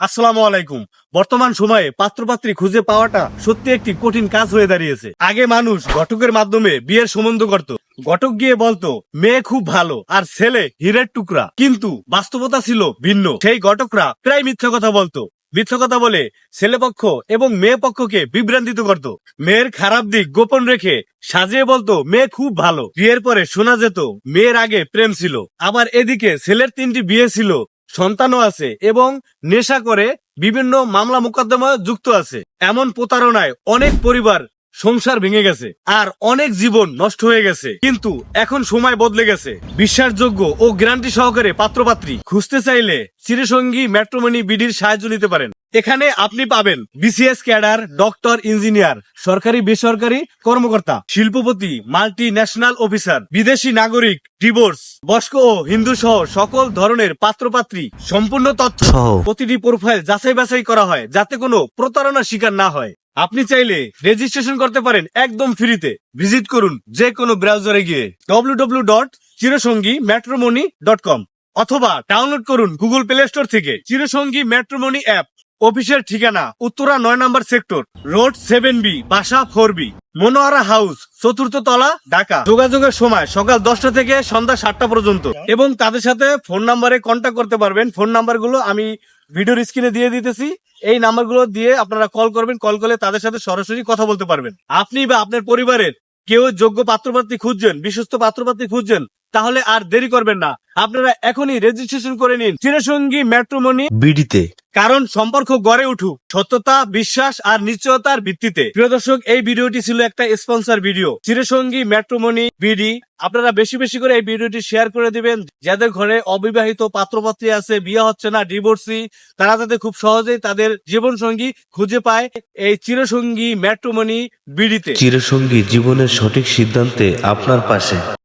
আসসালামু আলাইকুম। বর্তমান সময়ে পাত্রপাত্রী খুঁজে পাওয়াটা সত্যি একটি কঠিন কাজ হয়ে দাঁড়িয়েছে। আগে মানুষ ঘটকের মাধ্যমে বিয়ের সম্বন্ধ করত। ঘটক গিয়ে বলতো, মেয়ে খুব ভালো আর ছেলে হীরের টুকরা। কিন্তু বাস্তবতা ছিল ভিন্ন। সেই ঘটকরা প্রায় মিথ্যা কথা বলতো। মিথ্যা কথা বলে ছেলেপক্ষ এবং মেয়ে পক্ষকে বিভ্রান্তিত করত। মেয়ের খারাপ দিক গোপন রেখে সাজিয়ে বলতো, মেয়ে খুব ভালো। বিয়ের পরে শোনা যেত, মেয়ের আগে প্রেম ছিল। আবার এদিকে ছেলের তিনটি বিয়ে ছিল সন্তানও আছে এবং নেশা করে বিভিন্ন মামলা মোকদ্দমা যুক্ত আছে। এমন প্রতারণায় অনেক পরিবার সংসার ভেঙে গেছে আর অনেক জীবন নষ্ট হয়ে গেছে। কিন্তু এখন সময় বদলে গেছে। বিশ্বাসযোগ্য ও গ্যারান্টি সহকারে পাত্রপাত্রী খুঁজতে চাইলে চিরসঙ্গী ম্যাট্রোমনি বিডির সাহায্য নিতে পারেন। এখানে আপনি পাবেন বিসিএস ক্যাডার ডক্টর ইঞ্জিনিয়ার সরকারি বেসরকারি কর্মকর্তা শিল্পপতি মাল্টি ন্যাশনাল অফিসার বিদেশি নাগরিক ডিভোর্স বয়স্ক ও হিন্দু সহ সকল ধরনের পাত্রপাত্রী সম্পূর্ণ তথ্য সহ। প্রতিটি প্রোফাইল যাচাই বাছাই করা হয় যাতে কোনো প্রতারণার শিকার না হয়। আপনি চাইলে রেজিস্ট্রেশন করতে পারেন একদম ফ্রিতে ভিজিট করুন যে কোনো ব্রাউজারে গিয়ে W dot Chirosongi matrimony dot com অথবা ডাউনলোড করুন গুগল প্লে স্টোর থেকে চিরসঙ্গী ম্যাট্রোমনি অ্যাপ অফিসের ঠিকানা, উত্তরা নয় নম্বর সেক্টর, রোড সেভেন বি, বাসা ফোর বি, মনোয়ারা হাউস, চতুর্থ তলা, ঢাকা। যোগাযোগের সময় সকাল দশটা থেকে সন্ধ্যা সাতটা পর্যন্ত। এবং তাদের সাথে ফোন নাম্বারে কন্ট্যাক্ট করতে পারবেন। ফোন নাম্বারগুলো আমি ভিডিওর স্ক্রিনে দিয়ে দিতেছি। এই নাম্বারগুলো দিয়ে আপনারা কল করবেন, কল করলে তাদের সাথে সরাসরি কথা বলতে পারবেন। আপনি বা আপনার পরিবারের কেউ যোগ্য পাত্রপাত্রী খুঁজছেন, বিশ্বস্ত পাত্রপাত্রী খুঁজছেন, তাহলে আর দেরি করবেন না। আপনারা এখনই রেজিস্ট্রেশন করে নিন, চিরসঙ্গী ম্যাট্রোমনি বিডিতে। কারণ সম্পর্ক গড়ে উঠুক, সত্যতা, বিশ্বাস আর নিশ্চয়তার ভিত্তিতে। প্রিয় দর্শক, এই ভিডিওটি ছিল একটা sponsor video. Chirosongi matrimony, BD, আপনারা বেশি বেশি করে এই ভিডিওটি শেয়ার করে দিবেন। যাদের ঘরে অবিবাহিত পাত্রপাত্রী আছে, বিয়ে হচ্ছে না, ডিভোর্সি, তারা যাতে খুব সহজেই তাদের জীবন সঙ্গী খুঁজে পায় এই চিরসঙ্গী ম্যাট্রোমনি, বিডিতে। চিরসঙ্গী জীবনের সঠিক সিদ্ধান্তে আপনার পাশে।